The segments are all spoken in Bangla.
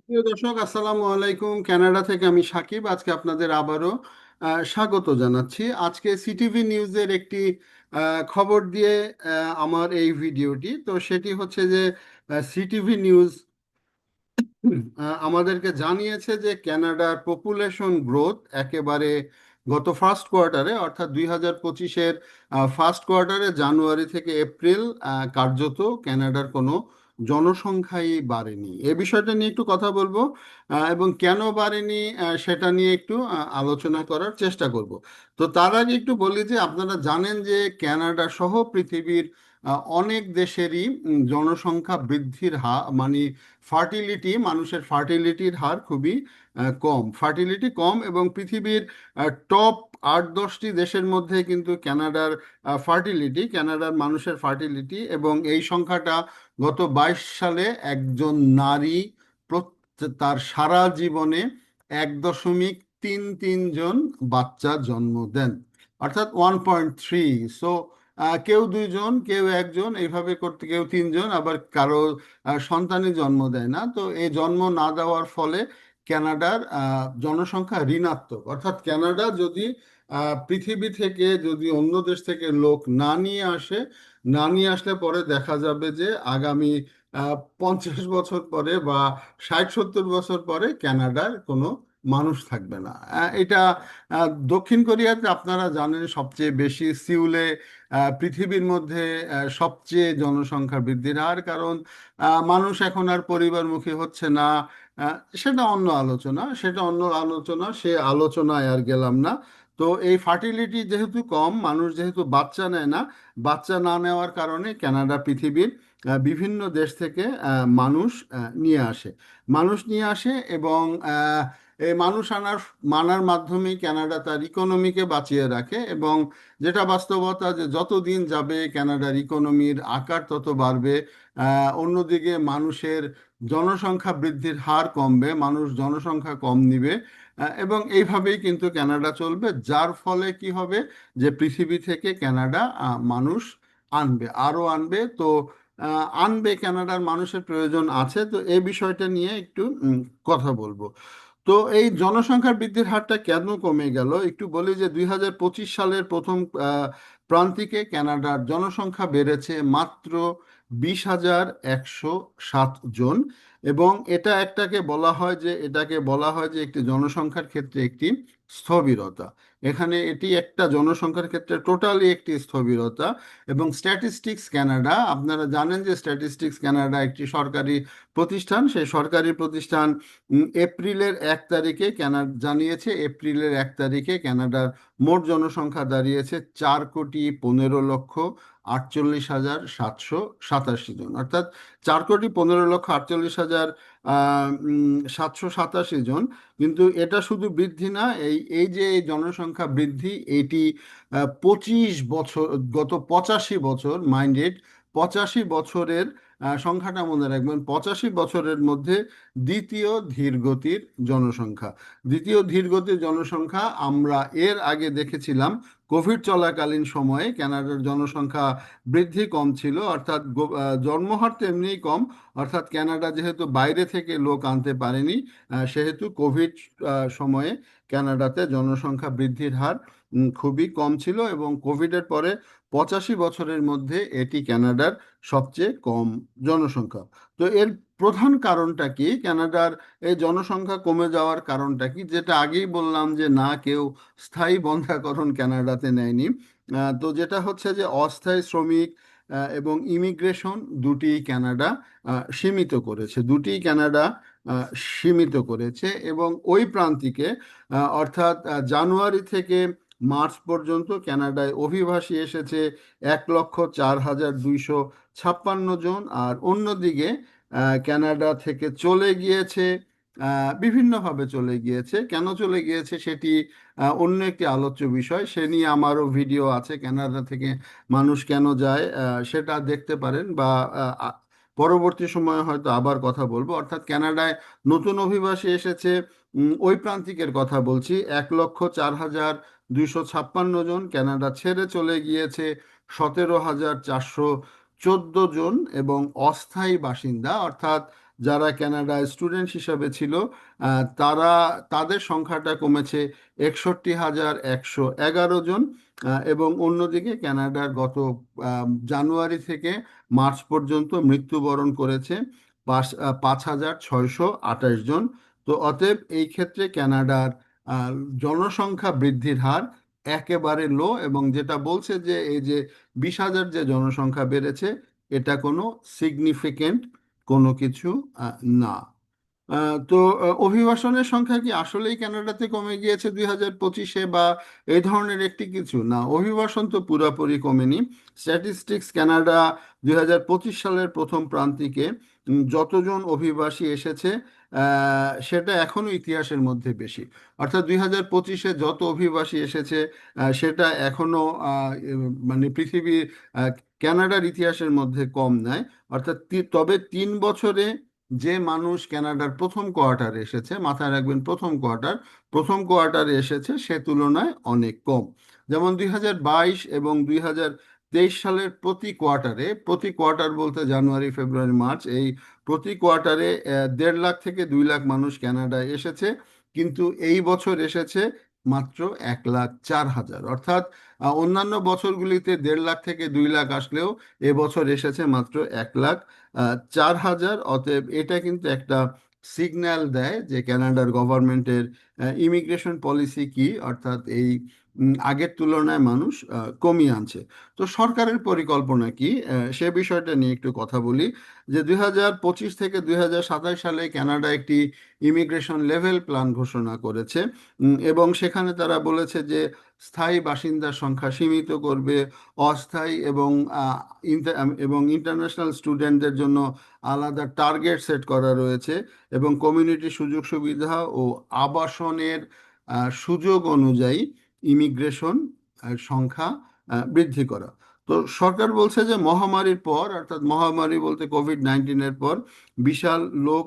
দর্শক, আসসালামু আলাইকুম। কানাডা থেকে আমি সাকিব। আজকে আপনাদের আবারও স্বাগত জানাচ্ছি। আজকে সিটিভি নিউজের একটি খবর দিয়ে আমার এই ভিডিওটি। তো সেটি হচ্ছে যে সিটিভি নিউজ আমাদেরকে জানিয়েছে যে কানাডার পপুলেশন গ্রোথ একেবারে গত ফার্স্ট কোয়ার্টারে, অর্থাৎ দুই হাজার পঁচিশের ফার্স্ট কোয়ার্টারে জানুয়ারি থেকে এপ্রিল কার্যত কানাডার কোনো জনসংখ্যাই বাড়েনি। এ বিষয়টা নিয়ে একটু কথা বলব এবং কেন বাড়েনি সেটা নিয়ে একটু আলোচনা করার চেষ্টা করব। তো তার আগে একটু বলি যে, আপনারা জানেন যে, কানাডা সহ পৃথিবীর অনেক দেশেরই জনসংখ্যা বৃদ্ধির হার মানে ফার্টিলিটি, মানুষের ফার্টিলিটির হার খুবই কম। ফার্টিলিটি কম এবং পৃথিবীর টপ আট দশটি দেশের মধ্যে কিন্তু কানাডার ফার্টিলিটি কানাডার মানুষের ফার্টিলিটি এবং এই সংখ্যাটা গত বাইশ সালে একজন নারী তার সারা জীবনে এক দশমিক তিন তিন জন বাচ্চা জন্ম দেন। অর্থাৎ ওয়ান পয়েন্ট থ্রি। সো কেউ দুইজন, কেউ একজন, এইভাবে করতে কেউ তিনজন, আবার কারও সন্তানই জন্ম দেয় না। তো এই জন্ম না দেওয়ার ফলে কানাডার আহ, জনসংখ্যা ঋণাত্মক। অর্থাৎ কানাডা যদি পৃথিবী থেকে যদি অন্য দেশ থেকে লোক না নিয়ে আসে না নিয়ে আসলে পরে দেখা যাবে যে আগামী পঞ্চাশ বছর পরে বা ষাট সত্তর বছর পরে কানাডার কোনো মানুষ থাকবে না। এটা দক্ষিণ কোরিয়াতে আপনারা জানেন সবচেয়ে বেশি সিউলে পৃথিবীর মধ্যে সবচেয়ে জনসংখ্যা বৃদ্ধির হার, কারণ মানুষ এখন আর পরিবারমুখী হচ্ছে না। সেটা অন্য আলোচনা, সেটা অন্য আলোচনা, সে আলোচনায় আর গেলাম না। তো এই ফার্টিলিটি যেহেতু কম, মানুষ যেহেতু বাচ্চা নেয় না, বাচ্চা না নেওয়ার কারণে কানাডা পৃথিবীর বিভিন্ন দেশ থেকে মানুষ নিয়ে আসে। মানুষ নিয়ে আসে এবং মানুষ আনার মানার মাধ্যমে কানাডা তার ইকোনমিকে বাঁচিয়ে রাখে এবং যেটা বাস্তবতা যে যত দিন যাবে ক্যানাডার ইকোনমির আকার তত বাড়বে। অন্যদিকে মানুষের জনসংখ্যা বৃদ্ধির হার কমবে মানুষ জনসংখ্যা কম নিবে। এবং এইভাবেই কিন্তু কানাডা চলবে যার ফলে কি হবে যে পৃথিবী থেকে আহ, মানুষ আনবে আরও আনবে। তো আনবে কানাডার মানুষের প্রয়োজন আছে। তো এই বিষয়টা নিয়ে একটু কথা বলব। তো এই জনসংখ্যার বৃদ্ধির হারটা কেন কমে গেল? একটু বলি যে দুই হাজার পঁচিশ সালের প্রথম প্রান্তিকে ক্যানাডার জনসংখ্যা বেড়েছে মাত্র বিশ হাজার একশো সাত জন এবং এটা একটাকে বলা হয় যে, এটাকে বলা হয় যে একটি জনসংখ্যার ক্ষেত্রে একটি স্থবিরতা। এখানে এটি একটা জনসংখ্যার ক্ষেত্রে টোটালি একটি স্থবিরতা এবং স্ট্যাটিস্টিক্স ক্যানাডা আপনারা জানেন যে স্ট্যাটিস্টিক্স ক্যানাডা একটি সরকারি প্রতিষ্ঠান। সেই সরকারি প্রতিষ্ঠান এপ্রিলের এক তারিখে কানাডা জানিয়েছে, এপ্রিলের এক তারিখে ক্যানাডার মোট জনসংখ্যা দাঁড়িয়েছে চার কোটি পনেরো লক্ষ আটচল্লিশ হাজার সাতশো সাতাশি জন। অর্থাৎ চার কোটি পনেরো লক্ষ আটচল্লিশ হাজার সাতশো সাতাশি জন। কিন্তু এটা শুধু বৃদ্ধি না, এই এই যে জনসংখ্যা বৃদ্ধি, এটি পঁচিশ বছর, গত পঁচাশি বছর মাইন্ডেড পঁচাশি বছরের সংখ্যাটা মনে রাখবেন, পঁচাশি বছরের মধ্যে দ্বিতীয় ধীরগতির জনসংখ্যা। দ্বিতীয় ধীরগতির জনসংখ্যা আমরা এর আগে দেখেছিলাম কোভিড চলাকালীন সময়ে ক্যানাডার জনসংখ্যা বৃদ্ধি কম ছিল, অর্থাৎ জন্মহার তো এমনিই কম। অর্থাৎ ক্যানাডা যেহেতু বাইরে থেকে লোক আনতে পারেনি সেহেতু কোভিড সময়ে ক্যানাডাতে জনসংখ্যা বৃদ্ধির হার খুবই কম ছিল এবং কোভিডের পরে পঁচাশি বছরের মধ্যে এটি ক্যানাডার সবচেয়ে কম জনসংখ্যা। তো এর প্রধান কারণটা কি? কানাডার এই জনসংখ্যা কমে যাওয়ার কারণটা কি? যেটা আগেই বললাম যে না, কেউ স্থায়ী বন্ধ্যাকরণ ক্যানাডাতে নেয়নি। তো যেটা হচ্ছে যে অস্থায়ী শ্রমিক এবং ইমিগ্রেশন দুটি ক্যানাডা সীমিত করেছে। দুটি ক্যানাডা সীমিত করেছে এবং ওই প্রান্তিকে অর্থাৎ জানুয়ারি থেকে মার্চ পর্যন্ত কানাডায় অভিবাসী এসেছে এক লক্ষ চার হাজার দুইশো ছাপ্পান্ন জন। আর অন্যদিকে কানাডা থেকে চলে গিয়েছে বিভিন্নভাবে চলে গিয়েছে। কেন চলে গিয়েছে সেটি অন্য একটি আলোচ্য বিষয়। সে নিয়ে আমারও ভিডিও আছে ক্যানাডা থেকে মানুষ কেন যায় সেটা দেখতে পারেন বা পরবর্তী সময়ে হয়তো আবার কথা বলব। অর্থাৎ কানাডায় নতুন অভিবাসী এসেছে ওই প্রান্তিকের কথা বলছি, এক লক্ষ চার হাজার দুইশো ছাপ্পান্ন জন কানাডা ছেড়ে চলে গিয়েছে সতেরো হাজার চারশো চোদ্দ জন এবং অস্থায়ী বাসিন্দা। অর্থাৎ যারা কানাডায় স্টুডেন্ট হিসাবে ছিল তারা তাদের সংখ্যাটা কমেছে একষট্টি হাজার একশো এগারো জন এবং অন্যদিকে কানাডার গত জানুয়ারি থেকে মার্চ পর্যন্ত মৃত্যুবরণ করেছে পাঁচ হাজার ছয়শো আঠাশ জন। তো অতএব এই ক্ষেত্রে কানাডার আহ, জনসংখ্যা বৃদ্ধির হার একেবারে লো এবং যেটা বলছে যে এই যে বিশ হাজার যে জনসংখ্যা বেড়েছে, এটা কোনো সিগনিফিকেন্ট কোনো কিছু না। তো অভিবাসনের সংখ্যা কি আসলেই কানাডাতে কমে গিয়েছে দুই হাজার পঁচিশে বা এই ধরনের একটি কিছু? না, অভিবাসন তো পুরোপুরি কমেনি। স্ট্যাটিস্টিক্স কানাডা দুই সালের প্রথম প্রান্তিকে যতজন অভিবাসী এসেছে সেটা এখনও ইতিহাসের মধ্যে বেশি। অর্থাৎ দুই হাজার পঁচিশে যত অভিবাসী এসেছে সেটা এখনও মানে পৃথিবীর আহ, কানাডার ইতিহাসের মধ্যে কম নয় অর্থাৎ তবে তিন বছরে যে মানুষ ক্যানাডার প্রথম কোয়ার্টারে এসেছে মাথায় রাখবেন প্রথম কোয়ার্টার প্রথম কোয়ার্টারে এসেছে সে তুলনায় অনেক কম। যেমন দুই হাজার বাইশ এবং দুই হাজার তেইশ সালের প্রতি কোয়ার্টারে, প্রতি কোয়ার্টার বলতে জানুয়ারি, ফেব্রুয়ারি, মার্চ, এই প্রতি কোয়ার্টারে দেড় লাখ থেকে দুই লাখ মানুষ ক্যানাডায় এসেছে। কিন্তু এই বছর এসেছে মাত্র এক লাখ চার হাজার। অর্থাৎ অন্যান্য বছরগুলিতে দেড় লাখ থেকে দুই লাখ আসলেও এবছর এসেছে মাত্র এক লাখ চার হাজার। অতএব এটা কিন্তু একটা সিগন্যাল দেয় যে ক্যানাডার গভর্নমেন্টের ইমিগ্রেশন পলিসি কি? অর্থাৎ এই আগের তুলনায় মানুষ কমিয়ে আনছে। তো সরকারের পরিকল্পনা কি? সে বিষয়টা নিয়ে একটু কথা বলি। যে দুই হাজার পঁচিশ থেকে দুই হাজার সাতাশ সালে কানাডা একটি ইমিগ্রেশন লেভেল প্ল্যান ঘোষণা করেছে। এবং সেখানে তারা বলেছে যে স্থায়ী বাসিন্দার সংখ্যা সীমিত করবে, অস্থায়ী এবং এবং ইন্টারন্যাশনাল স্টুডেন্টদের জন্য আলাদা টার্গেট সেট করা রয়েছে এবং কমিউনিটি সুযোগ সুবিধা ও আবাসনের সুযোগ অনুযায়ী ইমিগ্রেশন সংখ্যা বৃদ্ধি করা। তো সরকার বলছে যে মহামারীর পর, অর্থাৎ মহামারী বলতে কোভিড নাইন্টিনের পর, বিশাল লোক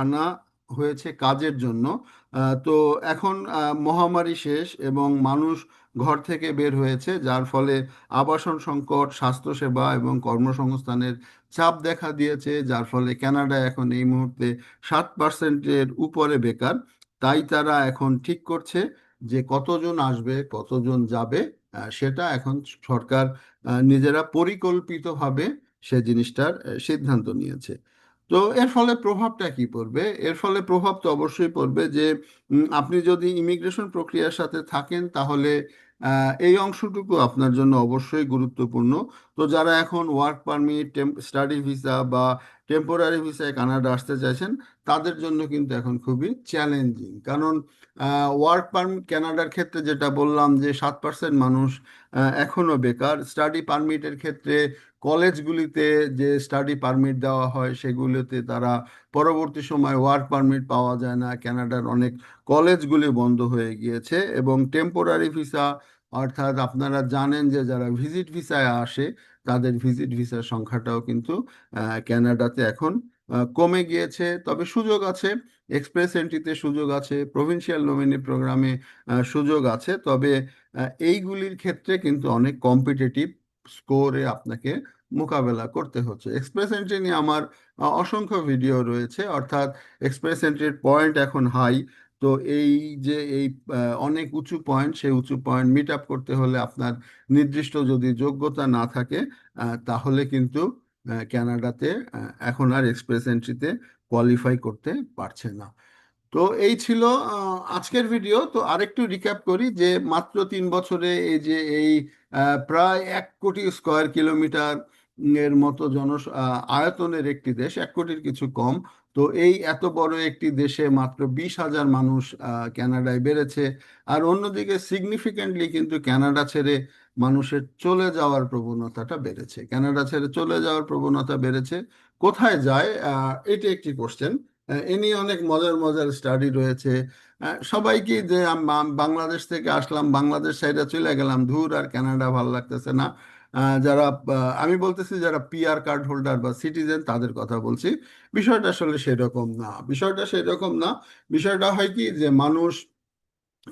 আনা হয়েছে কাজের জন্য। তো এখন মহামারী শেষ এবং মানুষ ঘর থেকে বের হয়েছে, যার ফলে আবাসন সংকট, স্বাস্থ্যসেবা এবং কর্মসংস্থানের চাপ দেখা দিয়েছে, যার ফলে কানাডা এখন এই মুহূর্তে সাত পার্সেন্টের উপরে বেকার। তাই তারা এখন ঠিক করছে। যে কতজন আসবে, কতজন যাবে সেটা এখন সরকার নিজেরা পরিকল্পিতভাবে সে জিনিসটার সিদ্ধান্ত নিয়েছে। তো এর ফলে প্রভাবটা কি পড়বে? এর ফলে প্রভাব তো অবশ্যই পড়বে যে আপনি যদি ইমিগ্রেশন প্রক্রিয়ার সাথে থাকেন তাহলে এই অংশটুকু আপনার জন্য অবশ্যই গুরুত্বপূর্ণ। তো যারা এখন ওয়ার্ক পারমিট স্টাডি ভিসা বা টেম্পোরারি ভিসায় কানাডা আসতে চাইছেন, তাদের জন্য কিন্তু এখন খুবই চ্যালেঞ্জিং কারণ ওয়ার্ক পারমিট কানাডার ক্ষেত্রে যেটা বললাম যে সাত পার্সেন্ট মানুষ এখনও বেকার। স্টাডি পারমিটের ক্ষেত্রে কলেজগুলিতে যে স্টাডি পারমিট দেওয়া হয়, সেগুলোতে তারা পরবর্তী সময় ওয়ার্ক পারমিট পাওয়া যায় না। কানাডার অনেক কলেজগুলি বন্ধ হয়ে গিয়েছে এবং টেম্পোরারি ভিসা অর্থাৎ আপনারা জানেন যে যারা ভিজিট ভিসায় আসে তাদের ভিজিট ভিসার সংখ্যাটাও কিন্তু আহ, কানাডাতে এখন কমে গিয়েছে। তবে সুযোগ আছে এক্সপ্রেস এন্ট্রিতে সুযোগ আছে প্রভিন্সিয়াল নমিনি প্রোগ্রামে সুযোগ আছে। তবে এইগুলির ক্ষেত্রে কিন্তু অনেক কম্পিটিটিভ স্কোরে আপনাকে মোকাবেলা করতে হচ্ছে। এক্সপ্রেস এন্ট্রি নিয়ে আমার অসংখ্য ভিডিও রয়েছে। অর্থাৎ এক্সপ্রেস এন্ট্রির পয়েন্ট এখন হাই। তো এই যে এই অনেক উঁচু পয়েন্ট সেই উঁচু পয়েন্ট মিট আপ করতে হলে আপনার নির্দিষ্ট যদি যোগ্যতা না থাকে তাহলে কিন্তু আহ, কানাডাতে এখন আর এক্সপ্রেস এন্ট্রিতে কোয়ালিফাই করতে পারছে না। তো এই ছিল আজকের ভিডিও তো আরেকটু রিক্যাপ করি যে মাত্র তিন বছরে এই যে এই প্রায় এক কোটি স্কোয়ার কিলোমিটার এর মতো জন আয়তনের একটি দেশ এক কোটির কিছু কম তো এই এত বড় একটি দেশে মাত্র বিশ হাজার মানুষ আহ, কানাডায় বেড়েছে। আর অন্যদিকে সিগনিফিকেন্টলি কিন্তু কানাডা ছেড়ে মানুষের চলে যাওয়ার প্রবণতাটা বেড়েছে। কানাডা ছেড়ে চলে যাওয়ার প্রবণতা বেড়েছে। কোথায় যায়? এটি একটি কোশ্চেন এ নিয়ে অনেক মজার মজার স্টাডি রয়েছে। আহ, সবাই কি যে বাংলাদেশ থেকে আসলাম বাংলাদেশ সাইডে চলে গেলাম ধুর আর কানাডা ভালো লাগতেছে না। যারা আমি বলতেছি যারা পিআর কার্ড হোল্ডার বা সিটিজেন তাদের কথা বলছি। বিষয়টা আসলে সেরকম না। বিষয়টা সেরকম না। বিষয়টা হয় কি যে মানুষ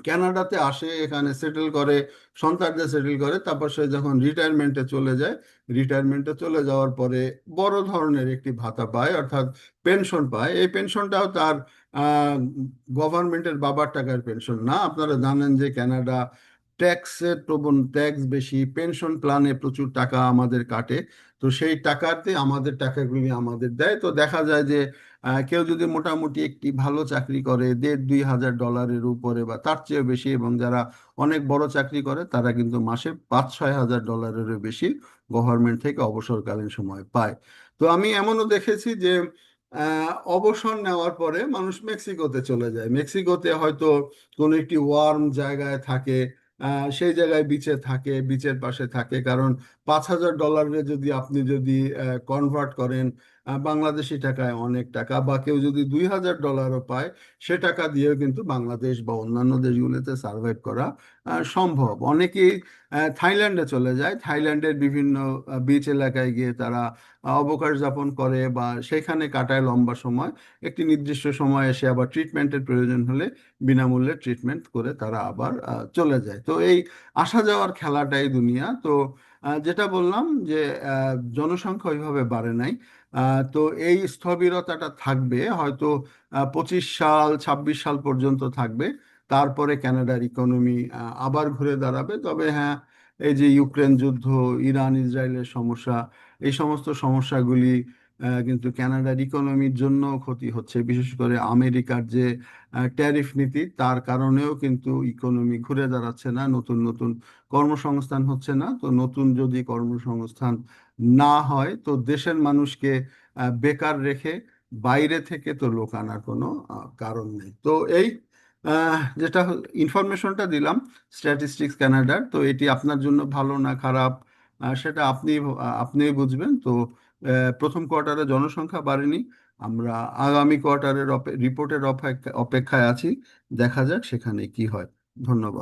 ক্যানাডাতে আসে, এখানে সেটেল করে, সন্তানদের সেটেল করে, তারপর সে যখন রিটায়ারমেন্টে চলে যায় রিটায়ারমেন্টে চলে যাওয়ার পরে বড় ধরনের একটি ভাতা পায়, অর্থাৎ পেনশন পায়। এই পেনশনটাও তার গভর্নমেন্টের বাবার টাকার পেনশন না। আপনারা জানেন যে কানাডা ট্যাক্সের প্রবণ ট্যাক্স বেশি, পেনশন প্ল্যানে প্রচুর টাকা আমাদের কাটে। তো সেই টাকাতে আমাদের টাকাগুলি আমাদের দেয়। তো দেখা যায় যে কেউ যদি মোটামুটি একটি ভালো চাকরি করে, দেড় দুই হাজার ডলারের উপরে বা তার চেয়ে বেশি এবং যারা অনেক বড় চাকরি করে, তারা কিন্তু মাসে পাঁচ, ছয় হাজার ডলারেরও বেশি গভর্নমেন্ট থেকে অবসরকালীন সময় পায়। তো আমি এমনও দেখেছি যে অবসর নেওয়ার পরে মানুষ মেক্সিকোতে চলে যায়। মেক্সিকোতে হয়তো কোনো একটি ওয়ার্ম জায়গায় থাকে সেই জায়গায় বিচে থাকে বিচের পাশে থাকে। কারণ পাঁচ হাজার ডলারে যদি আপনি যদি কনভার্ট করেন বাংলাদেশি টাকায় অনেক টাকা বা কেউ যদি দুই হাজার ডলারও পায়, সে টাকা দিয়েও কিন্তু বাংলাদেশ বা অন্যান্য দেশগুলোতে সার্ভাইভ করা সম্ভব। অনেকেই থাইল্যান্ডে চলে যায়। থাইল্যান্ডের বিভিন্ন বিচ এলাকায় গিয়ে তারা অবকাশ যাপন করে বা সেখানে কাটায় লম্বা সময়। একটি নির্দিষ্ট সময় এসে আবার ট্রিটমেন্টের প্রয়োজন হলে বিনামূল্যে ট্রিটমেন্ট করে তারা আবার চলে যায়। তো এই আসা যাওয়ার খেলাটাই দুনিয়া। তো যেটা বললাম যে জনসংখ্যা ওইভাবে বাড়ে নাই। তো এই স্থবিরতাটা থাকবে, হয়তো পঁচিশ সাল, ছাব্বিশ সাল পর্যন্ত থাকবে। তারপরে ক্যানাডার ইকোনমি আবার ঘুরে দাঁড়াবে। তবে হ্যাঁ এই যে ইউক্রেন যুদ্ধ, ইরান, ইসরায়েলের সমস্যা, এই সমস্ত সমস্যাগুলি কিন্তু কানাডার ইকোনমির জন্য ক্ষতি হচ্ছে, বিশেষ করে আমেরিকার যে ট্যারিফ নীতি, তার কারণেও কিন্তু ইকোনমি ঘুরে দাঁড়াচ্ছে না, নতুন নতুন কর্মসংস্থান হচ্ছে না। তো নতুন যদি কর্মসংস্থান না হয়, তো দেশের মানুষকে বেকার রেখে বাইরে থেকে তো লোক আনার কোনো কারণ নেই। তো এই যেটা ইনফরমেশনটা দিলাম স্ট্যাটিস্টিক্স ক্যানাডার তো এটি আপনার জন্য ভালো না খারাপ সেটা আপনি আপনিই বুঝবেন। তো প্রথম কোয়ার্টারে জনসংখ্যা বাড়েনি। আমরা আগামী কোয়ার্টারের রিপোর্টের অপেক্ষায় আছি। দেখা যাক সেখানে কি হয়। ধন্যবাদ।